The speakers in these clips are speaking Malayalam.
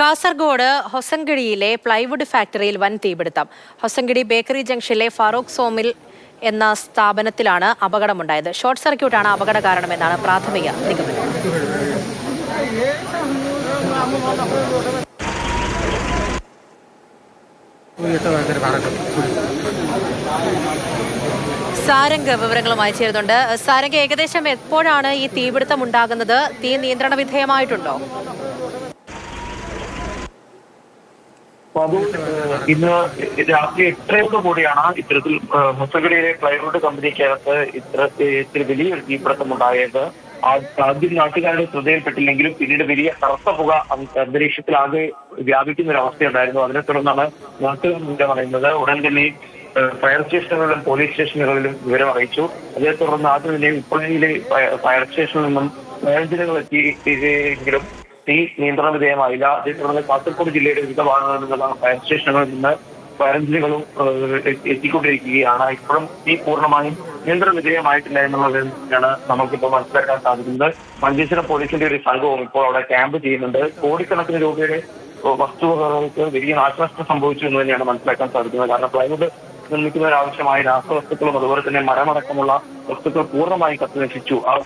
കാസർഗോഡ് ഹൊസങ്കടിയിലെ പ്ലൈവുഡ് ഫാക്ടറിയിൽ വൻ തീപിടുത്തം. ഹൊസങ്കടി ബേക്കറി ജംഗ്ഷനിലെ ഫാറൂഖ് സോമിൽ എന്ന സ്ഥാപനത്തിലാണ് അപകടമുണ്ടായത്. ഷോർട്ട് സർക്യൂട്ടാണ് അപകട കാരണമെന്നാണ് പ്രാഥമിക നിഗമനം. സാരംഗ് വിവരങ്ങളുമായി ചേരുന്നുണ്ട്. സാരംഗ ഏകദേശം എപ്പോഴാണ് ഈ തീപിടുത്തം ഉണ്ടാകുന്നത്? തീ നിയന്ത്രണ വിധേയമായിട്ടുണ്ടോ? അത് ഇന്ന് രാത്രി എട്ടരയോട് കൂടിയാണ് ഇത്തരത്തിൽ മുസഗഡിയിലെ പ്ലൈവുഡ് കമ്പനിക്കകത്ത് ഇത്ര വലിയൊരു തീപിടുത്തം ഉണ്ടായത്? ആ- ആദ്യം നാട്ടുകാരുടെ ശ്രദ്ധയിൽപ്പെട്ടില്ലെങ്കിലും പിന്നീട് വലിയ കറുത്ത പുക അന്ത- അന്തരീക്ഷത്തിലാകെ വ്യാപിക്കുന്ന ഒരു അവസ്ഥയുണ്ടായിരുന്നു അതിനെ തുടർന്നാണ് നാട്ടുകാർ പറയുന്നത്. ഉടൻ തന്നെ ഫയർ സ്റ്റേഷനുകളിലും പോലീസ് സ്റ്റേഷനുകളിലും വിവരം അറിയിച്ചു. അതേ തുടർന്ന് ആദ്യം തന്നെ ഉപ്പളയിലെ ഫയ- ഫയർ സ്റ്റേഷനിൽ നിന്നും ഫയർജനുകൾ എത്തിയെങ്കിലും തീ നിയന്ത്രണ വിധേയമായില്ല. അതേ തുടർന്ന് കാസർഗോഡ് ജില്ലയുടെ വിവിധ ഭാഗങ്ങളിൽ നിന്നുള്ള ഫയർ സ്റ്റേഷനുകളിൽ നിന്ന് എത്തി- എത്തിക്കൊണ്ടിരിക്കുകയാണ്. ഇപ്പോഴും തീ പൂർണമായും നിയന്ത്രണ വിധേയമായിട്ടില്ല എന്നുള്ളതാണ് നമുക്കിപ്പോൾ മനസ്സിലാക്കാൻ സാധിക്കുന്നത്. മഞ്ചേശ്വരം പോലീസിന്റെ ഒരു സംഘവും ഇപ്പോൾ അവിടെ ക്യാമ്പ് ചെയ്യുന്നുണ്ട്. കോടിക്കണക്കിന് രൂപയുടെ വസ്തുവകകൾക്ക് വലിയ നാശനഷ്ടം സംഭവിച്ചു എന്ന് തന്നെയാണ് മനസ്സിലാക്കാൻ സാധിക്കുന്നത്. കാരണം പ്ലൈവുഡ് നിർമ്മിക്കുന്നതിനാവശ്യമായ രാസവസ്തുക്കളും അതുപോലെ തന്നെ മരമടക്കമുള്ള വസ്തുക്കൾ പൂർണമായി കത്തി നശിച്ചു ആ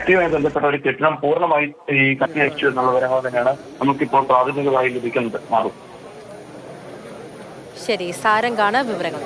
വ്യക്തിയുമായി ബന്ധപ്പെട്ട ഒരു കെട്ടിടം പൂർണമായി ഈ കത്തി അയച്ചു എന്നുള്ള വിവരങ്ങൾ തന്നെയാണ് നമുക്കിപ്പോൾ പ്രാഥമികമായി ലഭിക്കുന്നത്. മാറും. ശരി സാരംഗാണ് വിവരങ്ങൾ.